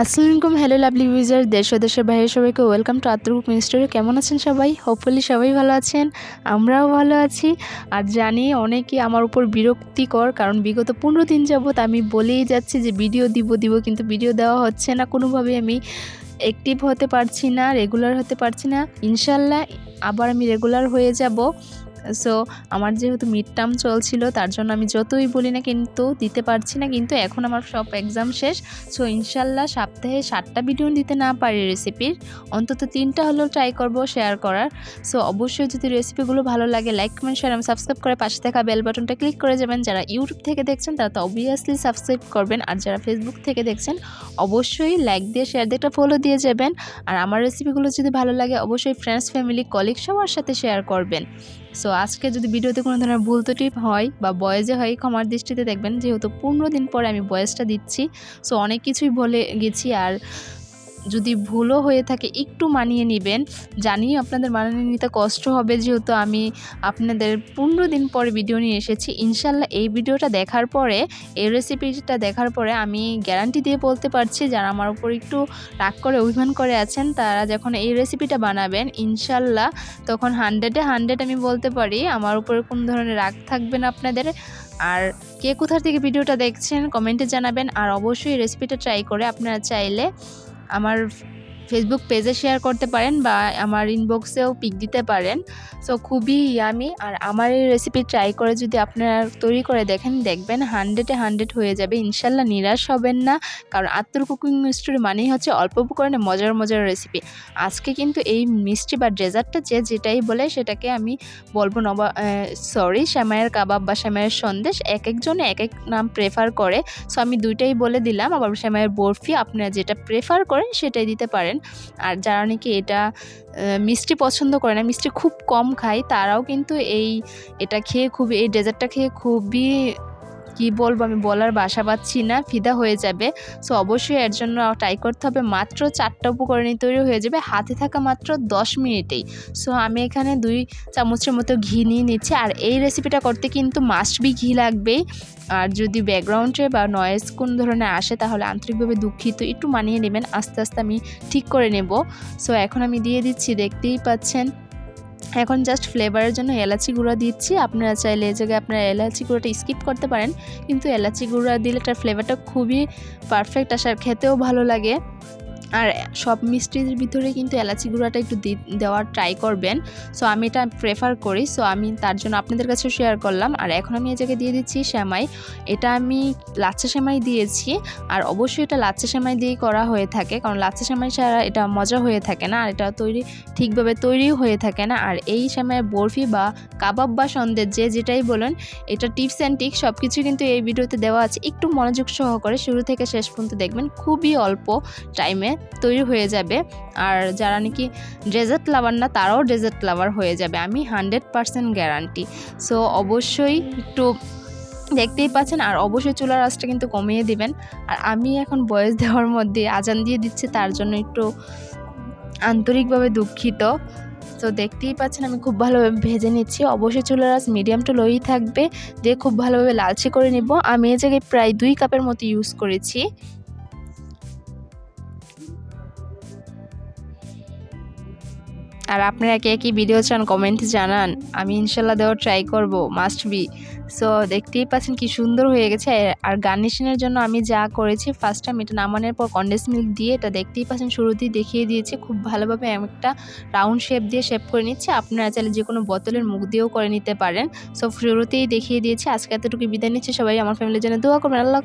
আসসালামু আলাইকুম hello lovely user দেশ ও দেশের বাইরে সবাইকে ওয়েলকাম টু আত্মরূপ মিনিস্টারে কেমন আছেন সবাই? হোপফুলি সবাই ভালো আছেন, আমরাও ভালো আছি। আর জানি অনেকেই আমার উপর বিরক্তিকর, কারণ বিগত পনেরো দিন যাবৎ আমি বলেই যাচ্ছি যে ভিডিও দিব দিব, কিন্তু ভিডিও দেওয়া হচ্ছে না। কোনোভাবে আমি অ্যাক্টিভ হতে পারছি না রেগুলার হতে পারছি না। ইনশাল্লাহ আবার আমি রেগুলার হয়ে যাব। সো আমার যেহেতু মিড টার্ম চলছিল, তার জন্য আমি যতই বলি না কিন্তু দিতে পারছি না, কিন্তু এখন আমার সব এক্সাম শেষ। সো ইনশাল্লাহ সপ্তাহে সাতটা ভিডিও দিতে না পারি রেসিপির অন্তত তিনটা হলেও ট্রাই করব শেয়ার করার। সো অবশ্যই যদি রেসিপিগুলো ভালো লাগে লাইক কমেন্ট শেয়ার এবং সাবস্ক্রাইব করে পাশে থাকা বেল বাটনটা ক্লিক করে যাবেন। যারা ইউটিউব থেকে দেখছেন, তারা তো অবভিয়াসলি সাবস্ক্রাইব করবেন। আর যারা ফেসবুক থেকে দেখছেন, অবশ্যই লাইক দিয়ে শেয়ার দিয়ে একটা ফলো দিয়ে যাবেন। আর আমার রেসিপিগুলো যদি ভালো লাগে, অবশ্যই ফ্রেন্ডস ফ্যামিলি কলিগ সবার সাথে শেয়ার করবেন। সো আজকে যদি ভিডিওতে কোনো ধরনের ভুল ত্রুটি হয় বা বয়েজে হয়, ক্ষমার দৃষ্টিতে দেখবেন যেহেতু পনেরো দিন পরে আমি বয়েসটা দিচ্ছি। সো অনেক কিছুই বলে গেছি আর যদি ভুলও হয়ে থাকে, একটু মানিয়ে নেবেন। জানি আপনাদের মানিয়ে নিতে কষ্ট হবে, যেহেতু আমি আপনাদের পনেরো দিন পরে ভিডিও নিয়ে এসেছি। ইনশাল্লাহ এই ভিডিওটা দেখার পরে, এই রেসিপিটা দেখার পরে আমি গ্যারান্টি দিয়ে বলতে পারছি, যারা আমার উপর একটু রাগ করে, অভিমান করে আছেন, তারা যখন এই রেসিপিটা বানাবেন, ইনশাল্লাহ তখন হান্ড্রেডে হান্ড্রেড আমি বলতে পারি, আমার উপরে কোন ধরনের রাগ থাকবে না আপনাদের। আর কে কোথার থেকে ভিডিওটা দেখছেন কমেন্টে জানাবেন। আর অবশ্যই রেসিপিটা ট্রাই করে আপনারা চাইলে আমার ফেসবুক পেজে শেয়ার করতে পারেন বা আমার ইনবক্সেও পিক দিতে পারেন। সো খুবই ইয়ামি আর আমার এই রেসিপি ট্রাই করে যদি আপনারা তৈরি করে দেখেন, দেখবেন হান্ড্রেডে হান্ড্রেড হয়ে যাবে। ইনশাল্লাহ নিরাশ হবেন না, কারণ আত্মর কুকিং স্টোরি মানেই হচ্ছে অল্প উপকরণে মজার মজার রেসিপি আজকে কিন্তু এই মিষ্টি বা ডেজার্টটা যে যেটাই বলে, সেটাকে আমি বলব নবা সরি শ্যামায়ের কাবাব বা শ্যামায়ের সন্দেশ। এক একজনে এক এক নাম প্রেফার করে। সো আমি দুইটাই বলে দিলাম। আবার শ্যামায়ের বরফি, আপনারা যেটা প্রেফার করেন, সেটাই দিতে পারেন। আর যারা নাকি এটা মিষ্টি পছন্দ করে না, মিষ্টি খুব কম খায়, তারাও কিন্তু এই এটা খেয়ে খুবই, এই ডেজার্টটা খেয়ে খুবই কি বলব, আমি বলার বাসা পাচ্ছি না, ফিদা হয়ে যাবে। সো অবশ্যই এর জন্য ট্রাই করতে হবে, মাত্র চারটা উপকরণই তৈরি হয়ে যাবে, হাতে থাকা মাত্র দশ মিনিটেই। সো আমি এখানে দুই চামচের মতো ঘি নিয়ে নিচ্ছি, আর এই রেসিপিটা করতে কিন্তু মাস্ট বি ঘি লাগবেই। আর যদি ব্যাকগ্রাউন্ডে বা নয়েজ কোন ধরনের আসে, তাহলে আন্তরিকভাবে দুঃখিত, একটু মানিয়ে নেবেন, আস্তে আস্তে আমি ঠিক করে নেব। সো এখন আমি দিয়ে দিচ্ছি, দেখতেই পাচ্ছেন। এখন জাস্ট ফ্লেভারের জন্য এলাচি গুঁড়া দিচ্ছি। আপনারা চাইলে এই জায়গায় আপনারা এলাচি গুঁড়োটা স্কিপ করতে পারেন। কিন্তু এলাচি গুঁড়া দিলে তার ফ্লেভারটা খুবই পারফেক্ট আসার খেতেও ভালো লাগে। আর সব মিষ্টির ভিতরে কিন্তু এলাচি গুঁড়াটা একটু দেওয়ার ট্রাই করবেন। সো আমি এটা প্রেফার করি। সো আমি তার জন্য আপনাদের কাছে শেয়ার করলাম। আর এখন আমি জায়গায় দিয়ে দিচ্ছি শ্যামাই এটা আমি লাচ্চা শ্যামাই দিয়েছি। আর অবশ্যই এটা লাচ্চা শ্যামাই দিয়েই করা হয়ে থাকে। কারণ লাচ্চা শ্যামাই ছাড়া এটা মজা হয়ে থাকে না। আর এটা তৈরি, ঠিকভাবে তৈরিও হয়ে থাকে না। আর এই শ্যামাইয়ের বরফি বা কাবাব বা সন্দেশ, যে যেটাই বলেন, এটা টিপস অ্যান্ড টিক সব কিছু কিন্তু এই ভিডিওতে দেওয়া আছে। একটু মনোযোগ সহকারে শুরু থেকে শেষ পর্যন্ত দেখবেন। খুবই অল্প টাইমে তৈরি হয়ে যাবে। আর যারা নাকি ডেজার্ট লাভার না, তারাও ডেজার্ট লাভার হয়ে যাবে। আমি হান্ড্রেড পারসেন্ট গ্যারান্টি সো অবশ্যই একটু দেখতেই পাচ্ছেন, আর অবশ্যই চুলার আঁচটা কিন্তু কমিয়ে দিবেন। আর আমি এখন বয়স দেওয়ার মধ্যে আজান দিয়ে দিচ্ছে, তার জন্য একটু আন্তরিকভাবে দুঃখিত। তো দেখতেই পাচ্ছেন, আমি খুব ভালোভাবে ভেজে নিচ্ছি। অবশ্যই চুলার আঁচ মিডিয়াম টু লোই থাকবে। দিয়ে খুব ভালোভাবে লালচে করে নিব। আমি এই জায়গায় প্রায় দুই কাপের মতো ইউজ করেছি। আর আপনারা কে কী ভিডিও চান কমেন্টে জানান। আমি ইনশাল্লাহ দেওয়ার ট্রাই করব মাস্ট বি সো দেখতেই পাচ্ছেন কি সুন্দর হয়ে গেছে। আর গার্নিশনের জন্য আমি যা করেছি ফার্স্ট টাইম এটা নামানোর পর কন্ডেন্স মিল্ক দিয়ে এটা দেখতেই পাচ্ছেন শুরুতেই দেখিয়ে দিয়েছি। খুব ভালোভাবে একটা রাউন্ড শেপ দিয়ে শেপ করে নিচ্ছি। আপনারা চাইলে যে কোনো বোতলের মুখ দিয়েও করে নিতে পারেন। সো শুরুতেই দেখিয়ে দিয়েছি। আজকে এতটুকু বিদায় নিচ্ছে। সবাই আমার ফ্যামিলির জন্য দোয়া করবেন। আল্লাহ